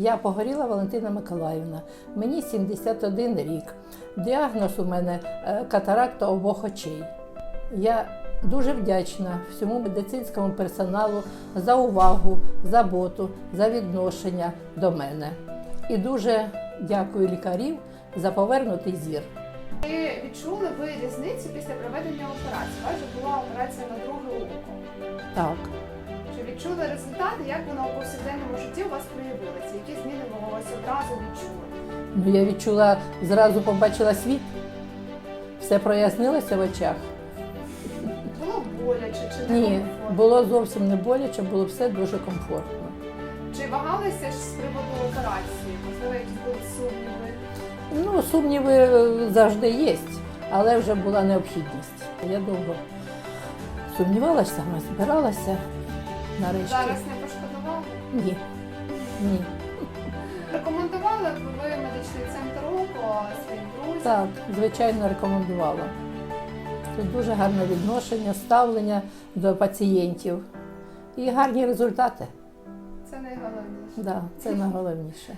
Я погоріла Валентина Миколаївна. Мені 71 рік. Діагноз у мене е, катаракта обох очей. Я дуже вдячна всьому медицинському персоналу за увагу, заботу, за відношення до мене. І дуже дякую лікарів за повернутий зір. Чи відчули ви різницю після проведення операції? Адже була операція на друге око. Так. Чи відчули результати, як воно у повсякденному житті у вас проявилося? Які зміни ви ось одразу відчули? Ну, я відчула, зразу побачила світ, все прояснилося в очах. Було боляче чи не Ні, комфортно? було зовсім не боляче, було все дуже комфортно. Чи вагалися ж з приводу операції? Можливо, якісь були сумніви? Ну, сумніви е, завжди є, але вже була необхідність. Я довго сумнівалася, саме збиралася нарешті. Зараз не пошкодували? Ні. Ні. Рекомендували б ви медичний центр око своїм друзям? Так, звичайно, рекомендувала. Тут дуже гарне відношення, ставлення до пацієнтів і гарні результати. Це найголовніше. Да, це найголовніше.